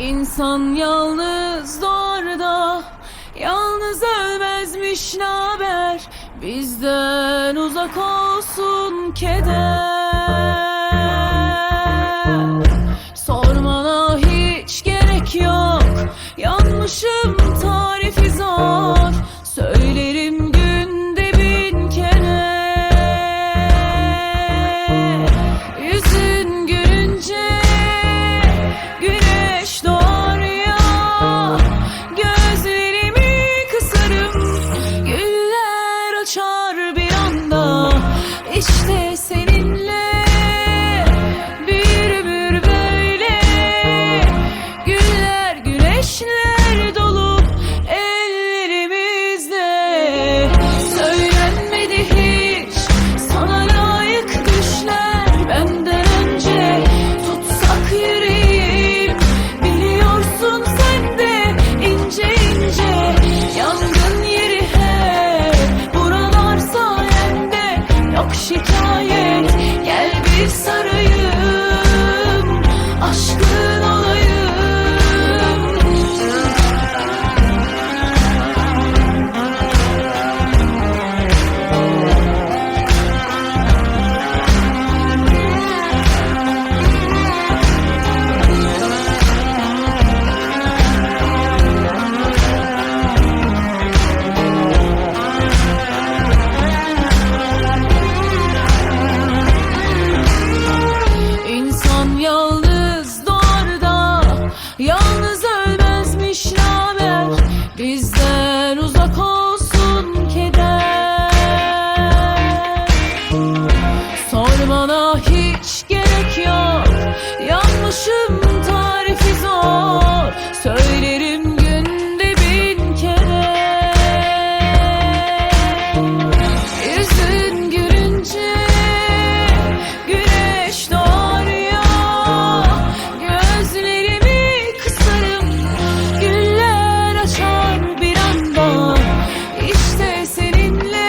İnsan yalnız doğar Yalnız ölmezmiş naber? Bizden uzak olsun keder Açar bir anda İşte seninle. Bir ömür böyle Güller güneşler şikayet. Gel bir sarayım Yalnız ölmezmiş namer Bizden uzak olsun keder. Sormana hiç gerek yok. Yanmışım